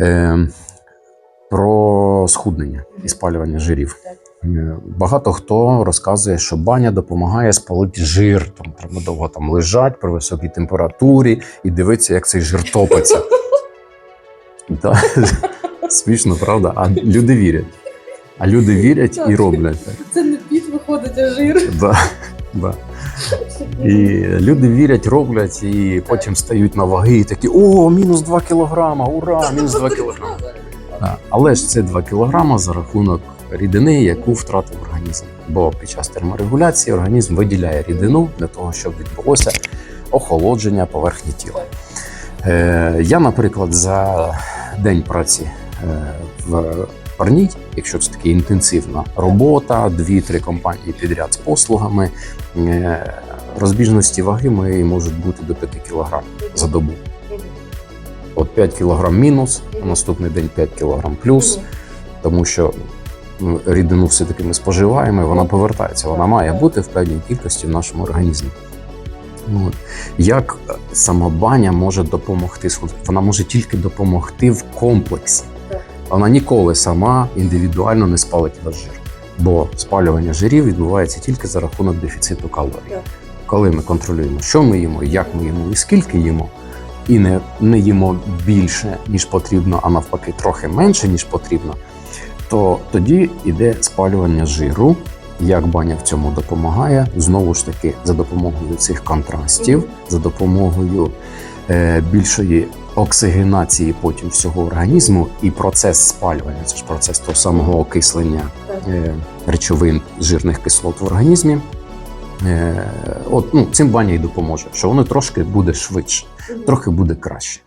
Е, про схуднення і спалювання жирів. Е, Багато хто розказує, що баня допомагає спалити жир. Там треба довго там лежати при високій температурі і дивитися, як цей жир топиться. Смішно, правда? А люди вірять. А люди вірять і роблять. Це не піт виходить, а жир. Да, да. І люди вірять, роблять, і потім стають на ваги і такі: о, мінус 2 кілограма, ура, мінус 2 кілограма. Але ж це 2 кілограма за рахунок рідини, яку втратив організм. Бо під час терморегуляції організм виділяє рідину для того, щоб відбулося охолодження поверхні тіла. Е, я, наприклад, за день праці е, в парній, якщо це таки інтенсивна робота, дві-три компанії підряд з послугами, е, розбіжності ваги мої можуть бути до 5 кг за добу. От 5 кг мінус, на наступний день 5 кг плюс, тому що рідину все-таки ми споживаємо, і вона повертається. Вона має бути в певній кількості в нашому організмі. Ну, От. Як сама баня може допомогти? Вона може тільки допомогти в комплексі. Вона ніколи сама індивідуально не спалить ваш жир. Бо спалювання жирів відбувається тільки за рахунок дефіциту калорій. Коли ми контролюємо, що ми їмо, як ми їмо і скільки їмо, і не, не їмо більше, ніж потрібно, а навпаки, трохи менше, ніж потрібно, то тоді йде спалювання жиру. Як баня в цьому допомагає? Знову ж таки, за допомогою цих контрастів, за допомогою е, більшої оксигенації потім всього організму і процес спалювання, це ж процес того самого окислення е, речовин жирних кислот в організмі. Е, от, ну, цим баня й допоможе, що воно трошки буде швидше, трохи буде краще.